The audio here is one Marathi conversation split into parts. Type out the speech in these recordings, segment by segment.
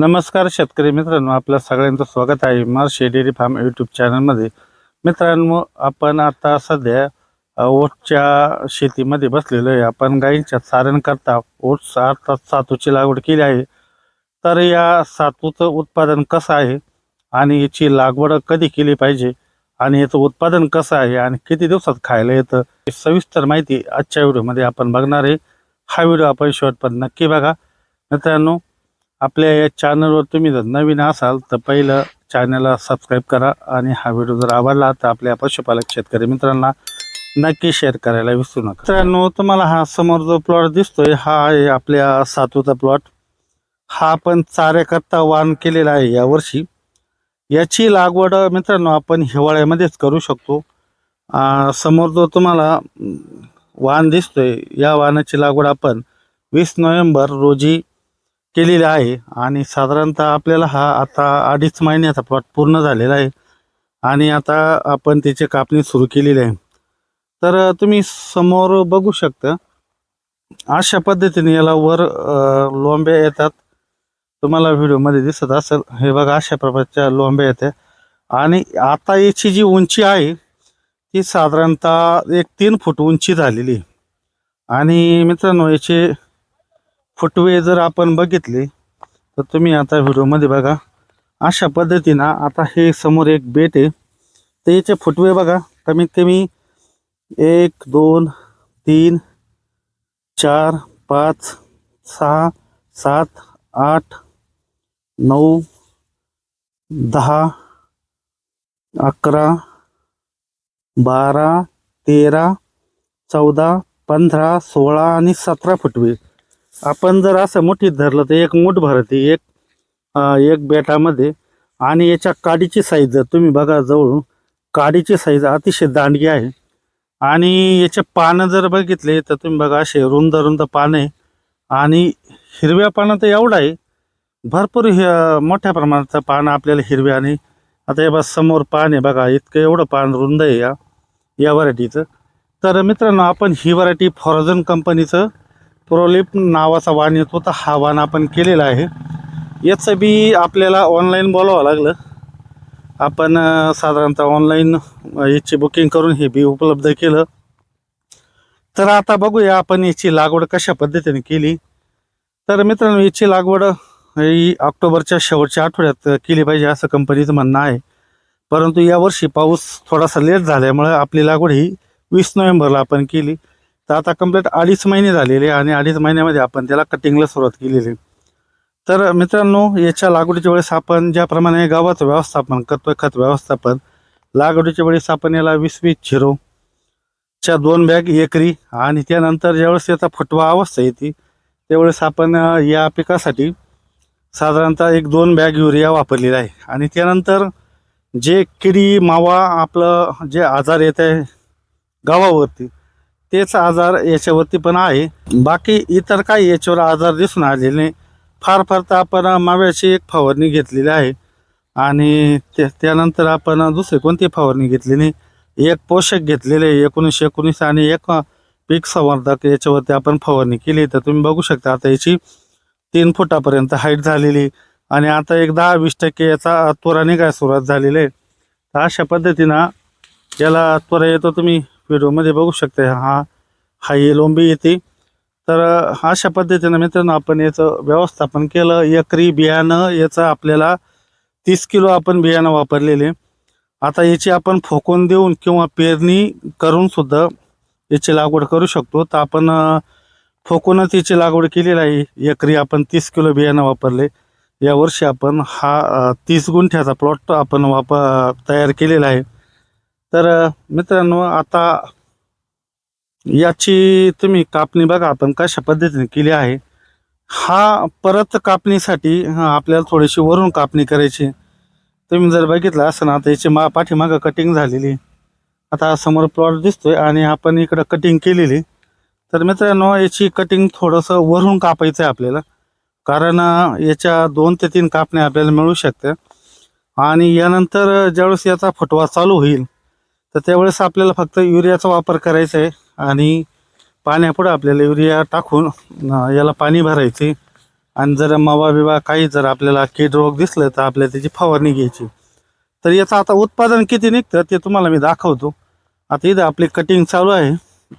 नमस्कार शेतकरी मित्रांनो आपल्या सगळ्यांचं स्वागत आहे मार्शे डेअरी फार्म यूट्यूब चॅनलमध्ये. मित्रांनो आपण आता सध्या ओटच्या शेतीमध्ये बसलेलो आहे. आपण गाईंच्या चारण करता अर्थात सातूची लागवड केली आहे. तर या सातूचं उत्पादन कसं आहे आणि याची लागवड कधी केली पाहिजे आणि याचं उत्पादन कसं आहे आणि किती दिवसात खायला येतं सविस्तर माहिती आजच्या व्हिडिओमध्ये आपण बघणार आहे. हा व्हिडिओ आपण शेवटपर्यंत नक्की बघा. मित्रांनो आपल्या या चॅनलवर तुम्ही जर नवीन असाल तर पहिलं चॅनलला सबस्क्राईब करा आणि हा व्हिडिओ जर आवडला तर आपल्या पशुपालक शेतकरी मित्रांना नक्की शेअर करायला विसरू नका. मित्रांनो तुम्हाला हा समोर जो प्लॉट दिसतोय हा आहे आपल्या सातूचा प्लॉट हा आपण चाऱ्याकरता वाण केलेला आहे यावर्षी याची लागवड मित्रांनो आपण हिवाळ्यामध्येच करू शकतो. समोर जो तुम्हाला वाण दिसतोय या वाणाची लागवड आपण वीस नोव्हेंबर रोजी केलेली आहे. आणि साधारणतः आपल्याला हा आता अडीच महिन्याचा प्लॉट पूर्ण झालेला आहे. आणि आता आपण त्याची कापणी सुरू केलेली आहे. तर तुम्ही समोर बघू शकता. अशा पद्धतीने याला वर लोंब्या येतात. तुम्हाला व्हिडिओमध्ये दिसत असेल. हे बघा अशा प्रकारच्या लोंब्या येते. आणि आता याची जी उंची आहे ती साधारणतः एक तीन फूट उंची झालेली आणि मित्रांनो याचे फुटवे जर आपण बघितले तर तुम्ही आता व्हिडिओमध्ये बघा अशा पद्धतीनं आता हे समोर एक बेट आहे. तर याचे फुटवे बघा कमीत कमी एक दोन तीन चार पाच सहा सात आठ नऊ दहा अकरा बारा तेरा चौदा पंधरा सोळा आणि सतरा फुटवे. आपण जर असं मुठीत धरलं तर एक मूठ भरते एक एक बेटामध्ये आणि याच्या काडीची साईज जर तुम्ही बघा जवळून काडीची साईज अतिशय दांडगी आहे. आणि याचे पानं जर बघितले तर तुम्ही बघा असे रुंद रुंद पानं आहे आणि हिरव्या पानं तर एवढं आहे. भरपूर हे मोठ्या प्रमाणाचं पानं आपल्याला हिरव्या आणि आता हे बघा समोर पान आहे बघा इतकं एवढं पान रुंद आहे या या व्हरायटीचं तर मित्रांनो आपण ही व्हरायटी फॉरझन कंपनीचं प्रोलिप नावाचा वाण येतो तर हा वाण आपण केलेला आहे. याचं बी आपल्याला ऑनलाईन बोलावं लागलं. आपण साधारणतः ऑनलाईन याची बुकिंग करून हे बी उपलब्ध केलं. तर आता बघूया आपण याची लागवड कशा पद्धतीने केली. तर मित्रांनो याची लागवड ही ऑक्टोबरच्या शेवटच्या आठवड्यात केली पाहिजे असं कंपनीचं म्हणणं आहे. परंतु यावर्षी पाऊस थोडासा लेट झाल्यामुळं आपली लागवड ही वीस नोव्हेंबरला आपण केली. तर आता कंप्लीट अडीच महिने झालेले आणि अडीच महिन्यामध्ये आपण त्याला कटिंगला सुरुवात केलेली. तर मित्रांनो याच्या लागवडीच्या वेळेस आपण ज्याप्रमाणे गावाचं व्यवस्थापन करतोय खत व्यवस्थापन लागवडीच्या वेळेस आपण याला वीस वीस झिरो च्या दोन बॅग एकरी आणि त्यानंतर ज्यावेळेस याचा फुटवा अवस्था येते त्यावेळेस आपण या पिकासाठी साधारणतः एक दोन बॅग युरिया वापरलेला आहे. आणि त्यानंतर जे किडी मावा आपलं जे आजार येत आहे गावावरती तेच आजार याच्यावरती पण आहे. बाकी इतर काही याच्यावर आजार दिसून आलेले नाही. फार फार तर आपण माव्याची एक फवारणी घेतलेली आहे. आणि ते त्यानंतर आपण दुसरी कोणती फवारणी घेतली नाही. एक पोषक घेतलेले एकोणीसशे एकोणीस आणि एक पीक संवर्धक याच्यावरती आपण फवारणी केली. तर तुम्ही बघू शकता आता याची तीन फुटापर्यंत हाईट झालेली आणि आता एक दहा वीस टक्के याचा त्वरा निघाय सुरुवात झालेली आहे. तर अशा पद्धतीनं याला त्वरा येतो तुम्ही व्हिडिओमध्ये बघू शकते हा हा लोंबी येते. तर अशा पद्धतीनं मित्रांनो आपण याचं व्यवस्थापन केलं. एकरी बियाणं याचं आपल्याला तीस किलो आपण बियाणं वापरलेले. आता याची आपण फोकून देऊन किंवा पेरणी करूनसुद्धा याची लागवड करू शकतो. तर आपण फोकूनच याची लागवड केलेली आहे. एकरी आपण तीस किलो बियाणं वापरले. यावर्षी आपण हा तीस गुंठ्याचा प्लॉट आपण वाप तयार केलेला आहे. तर मित्रांनो आता याची तुम्ही कापणी बघा आपण कशा पद्धतीने केली आहे. हा परत कापणीसाठी आपल्याला थोडीशी वरून कापणी करायची. तुम्ही जर बघितलं असं ना आता याची मा पाठीमागं कटिंग झालेली. आता समोर प्लॉट दिसतोय आणि आपण इकडं कटिंग केलेली. तर मित्रांनो याची कटिंग थोडंसं वरून कापायचं आहे आपल्याला. कारण याच्या दोन ते तीन कापण्या आपल्याला मिळू शकतात आणि यानंतर ज्यावेळेस याचा फुटवा चालू होईल तर त्यावेळेस आपल्याला फक्त युरियाचा वापर करायचा आहे आणि पाण्यापुढं आपल्याला युरिया टाकून याला पाणी भरायचे. आणि जर मवा बिवा काही जर आपल्याला कीड रोग दिसलं तर आपल्याला त्याची फवारणी घ्यायची. तर याचं आता उत्पादन किती निघतं ते तुम्हाला मी दाखवतो. आता इथं आपली कटिंग चालू आहे.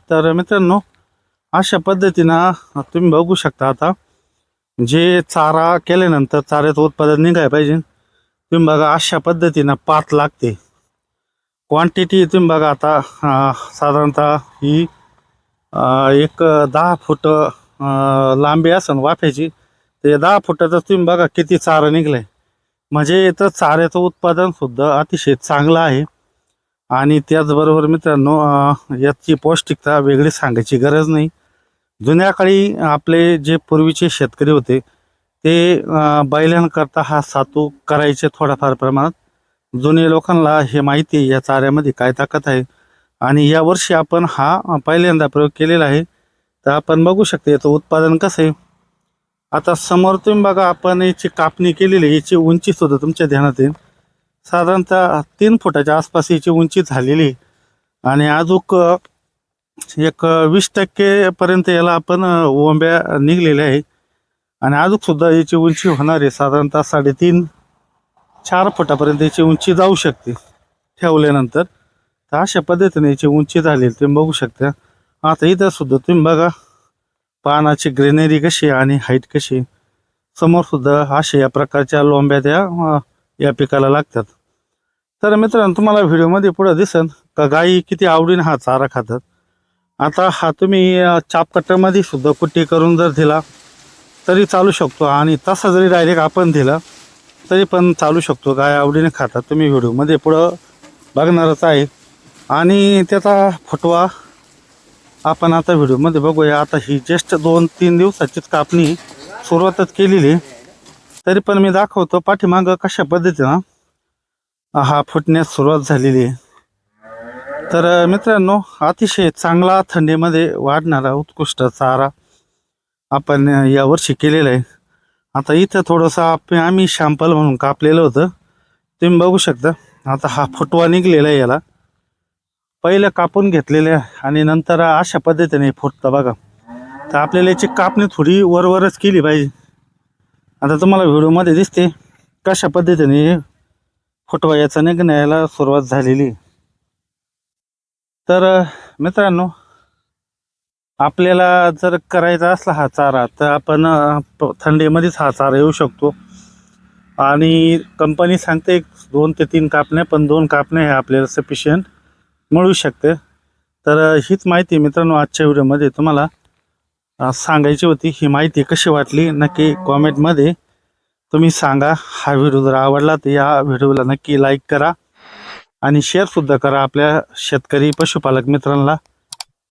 तर मित्रांनो अशा पद्धतीनं तुम्ही बघू शकता आता जे चारा केल्यानंतर चाऱ्याचं उत्पादन निघाय पाहिजे. तुम्ही बघा अशा पद्धतीनं पात लागते. क्वांटिटी तुम्ही बघा आता साधारणतः ही एक दहा फूट लांबी असन वाफ्याची ते दहा फुटाचं तुम्ही बघा किती चारा आहे म्हणजे इथं चाऱ्याचं उत्पादनसुद्धा अतिशय चांगलं आहे. आणि त्याचबरोबर मित्रांनो याची पौष्टिकता वेगळी सांगायची गरज नाही. जुन्या काळी आपले जे पूर्वीचे शेतकरी होते ते बैलांकरता हा सातू करायचे थोड्याफार प्रमाणात. जुने लोकांना हे माहिती आहे या चाऱ्यामध्ये काय ताकद आहे? आणि या वर्षी आपण हा पहिल्यांदा प्रयोग केलेला आहे. तर आपण बघू शकतो याचं उत्पादन कसं आहे. आता समोर तुम्ही बघा आपण याची कापणी केलेली आहे. याची उंची सुद्धा तुमच्या ध्यानात येईल साधारणतः तीन फुटाच्या आसपास याची उंची झालेली आहे. आणि अजूक एक वीस टक्केपर्यंत याला आपण ओंब्या निघलेल्या आहे. आणि अजून सुद्धा याची उंची होणार आहे. साधारणतः साडेतीन चार फुटापर्यंत याची उंची जाऊ शकते. ठेवल्यानंतर तर अशा पद्धतीने याची उंची झाली तुम्ही बघू शकता. आता इथं सुद्धा तुम्ही बघा पानाची ग्रेनरी कशी आणि हाईट कशी समोर सुद्धा अशा या प्रकारच्या लोंब्या त्या या पिकाला लागतात. तर मित्रांनो तुम्हाला व्हिडिओमध्ये पुढं दिसन का गायी किती आवडीने हा चारा खातात. आता हा तुम्ही अं, चापकट्ट्यामध्ये सुद्धा कुट्टी करून जर दिला तरी चालू शकतो आणि तसा जरी डायरेक्ट आपण दिला तरी पण चालू शकतो काय आवडीने खातात तुम्ही व्हिडिओमध्ये. पुढं बघणारच आहे. आणि त्याचा फुटवा आपण आता व्हिडिओमध्ये बघूया. आता ही जस्ट दोन तीन दिवसाचीच कापणी सुरुवातच केलेली. तरी पण मी दाखवतो पाठीमागं कशा पद्धतीनं हा फुटण्यास सुरुवात झालेली. आहे तर मित्रांनो अतिशय चांगला थंडीमध्ये वाढणारा उत्कृष्ट चारा आपण यावर्षी केलेला आहे. आता इथं थोडंसं आप आम्ही शॅम्पल म्हणून कापलेलं होतं. तुम्ही बघू शकता. आता हा फुटवा निघलेला आहे याला. पहिलं कापून घेतलेलं आहे आणि नंतर अशा पद्धतीने फुटतं बघा. तर आपल्याला याची कापणी थोडी वरवरच केली पाहिजे. आता तुम्हाला व्हिडिओमध्ये दिसते कशा पद्धतीने फुटवा याचा निघण्याला सुरुवात झालेली तर मित्रांनो आपल्याला जर करायचा असला हा चारा तर आपण प- थंडीमध्येच हा चारा येऊ शकतो. आणि कंपनी सांगते एक दोन ते तीन कापण्या पण दोन कापण्या हे आपल्याला सफिशियंट मिळू शकते. तर हीच माहिती मित्रांनो आजच्या व्हिडिओमध्ये तुम्हाला सांगायची होती. ही माहिती कशी वाटली नक्की कॉमेंटमध्ये तुम्ही सांगा. हा व्हिडिओ जर आवडला तर या व्हिडिओला नक्की लाईक करा. आणि शेअरसुद्धा करा आपल्या शेतकरी पशुपालक मित्रांना.